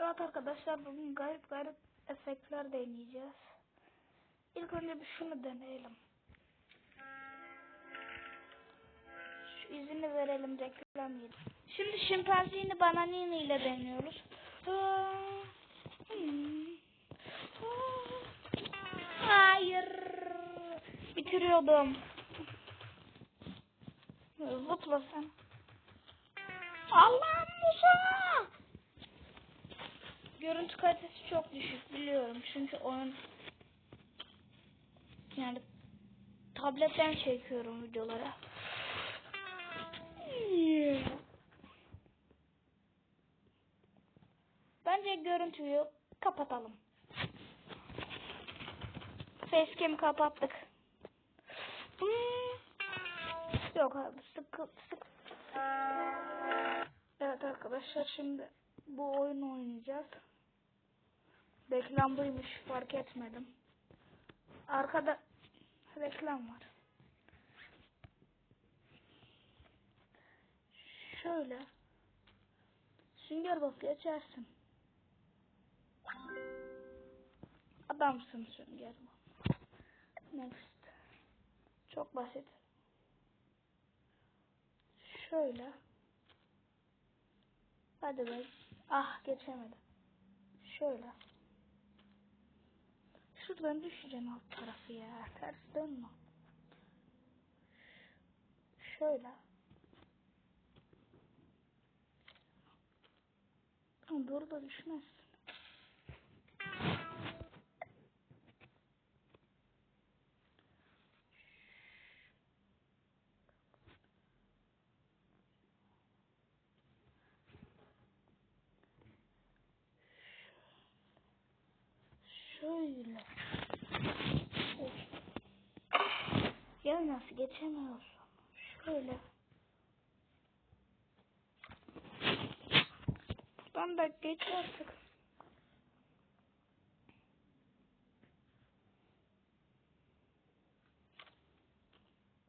Evet arkadaşlar bugün garip garip efektler deneyeceğiz. İlk önce bir şunu deneyelim. Şu izini verelim reklam yeri. Şimdi şimpanzini bananini ile deniyoruz. Hayır. Bitiriyordum. Zıpla sen. Allah'ım Musa! Görüntü kalitesi çok düşük biliyorum çünkü oyun yani tabletten çekiyorum videolara. Bence görüntüyü kapatalım. Facecam'i kapattık. Yok abi sıkı sık. Evet arkadaşlar şimdi bu oyunu oynayacağız. Reklam buymuş fark etmedim. Arkada reklam var. Şöyle. Sünger Bob geçersin. Adamsın Sünger Bob. Next. Çok basit. Şöyle. Hadi be. Ah geçemedim. Şöyle. Şuradan düşeceksin alt tarafı ya. Ters dönme. Şöyle. Doğru da düşmezsin. Şöyle. Ya nasıl geçemiyorsun? Şöyle. Buradan da geç artık.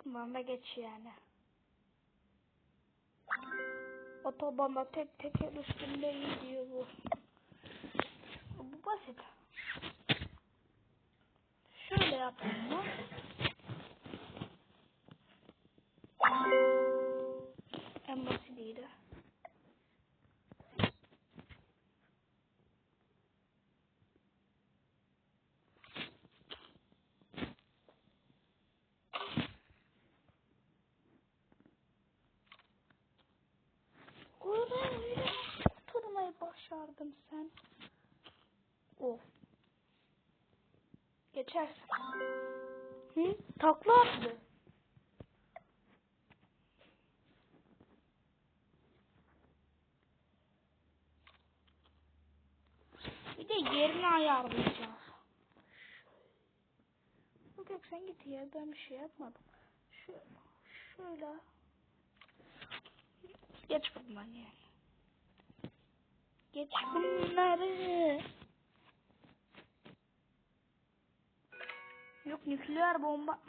Da geç yani. Otobanda tek teker üstünde iyi diyor bu. Bu basit. Yapayım mı? En basitiydi. Öyle tutturmayı başardın sen. Of. Geçersin. Hı? Takla attı. Bir de yerini ayarlayacağız. Yok sen git ya ben bir şey yapmadım. Şu, şöyle. Geç bundan yani. Geç bunları. Yok nükleer bomba.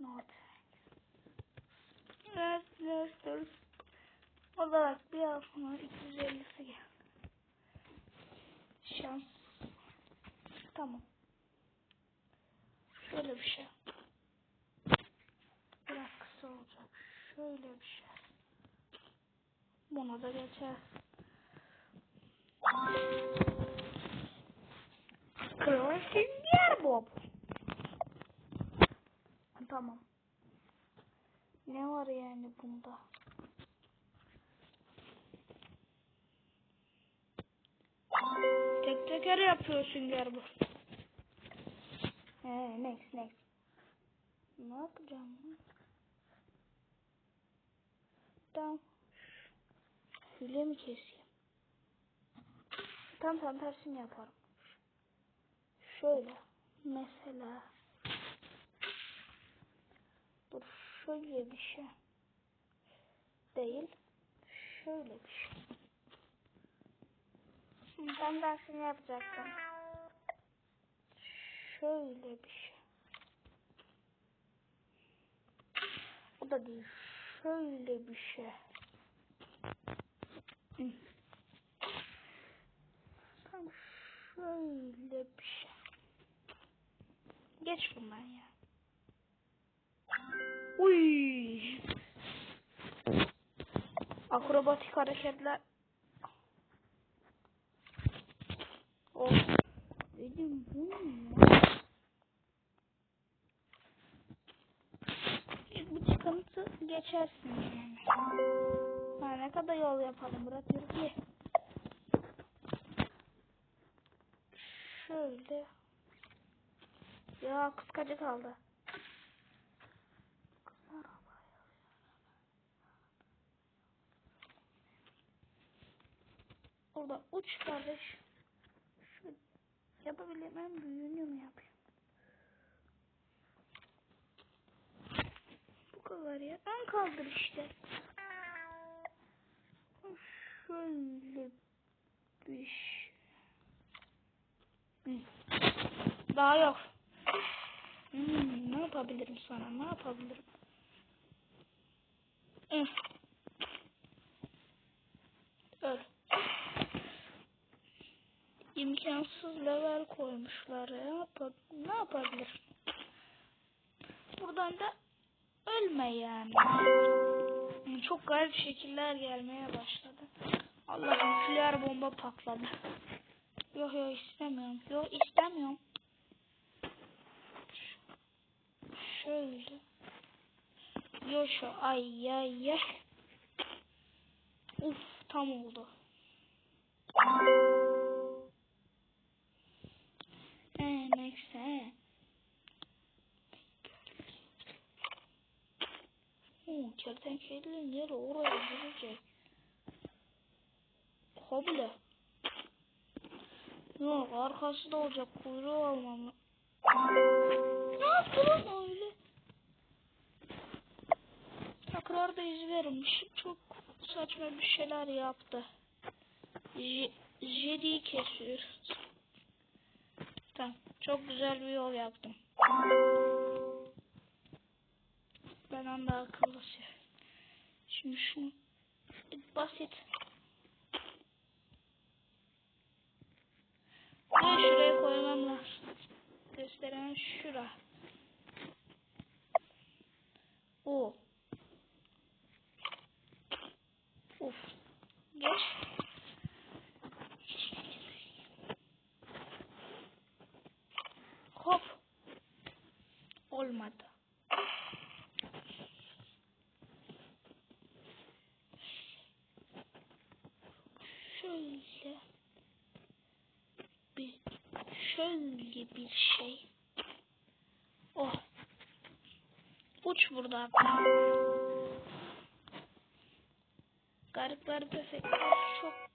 Not. Evet, evet, evet. O da bak bir altına 250'si gel. Şans. Tamam. Şöyle bir şey. Biraz kısa olacak. Şöyle bir şey. Bunu da geçer. Kral Sünger Bob. Tamam. Ne var yani bunda? Tek teker yapıyor Sünger Bob. He, next next. Ne yapacağım? Tamam. Hile mi keseyim? Tam tam tersini yaparım şöyle mesela dur şöyle bir şey değil şöyle bir şey. Şimdi ben dersini yapacaktım. Şöyle bir şey. O da değil. Şöyle bir şey. Tam şöyle bir şey. Geç bundan ya. Uy. Akrobatik hareketler. Of. Dedim bu ne ya? Bu çıkıntı geçersin yani. Ha, ne kadar yol yapalım Murat Yürü. Şöyle. Ya kıskacı kaldı. Orada uç kardeş. Şu yapabileyim en büyüğünü mü yapayım? Bu kadar ya. Ön kaldır işte. Şöyle bir şey. Daha yok. Hmm, ne yapabilirim sana? Ne yapabilirim? Hı. Öl. İmkansız level koymuşlar ya. Ne yapabilirim? Buradan da ölme yani. Hmm, Çok garip şekiller gelmeye başladı. Allah nükleer bomba patladı. Yok yok istemiyorum. Yok istemiyorum. Şöyle. Yok şu ay ay ay. Uf tam oldu. Ee, neyse. Oo, kertenkelenin yeri oraya girecek. Kabule. Yok arkası da olacak kuyruğu almam. Ne yaptı izlerim. Çok saçma bir şeyler yaptı. J Jedi'yi kesiyor. Tamam. Çok güzel bir yol yaptım. Ben anda akıllısı. Şimdi şunu basit. Ve şuraya koymam lazım. Gösteren şura. O. Of. Geç. Hop. Olmadı. Şöyle bir şöyle bir şey. Oh. Uç buradan. Garip garip efektler çok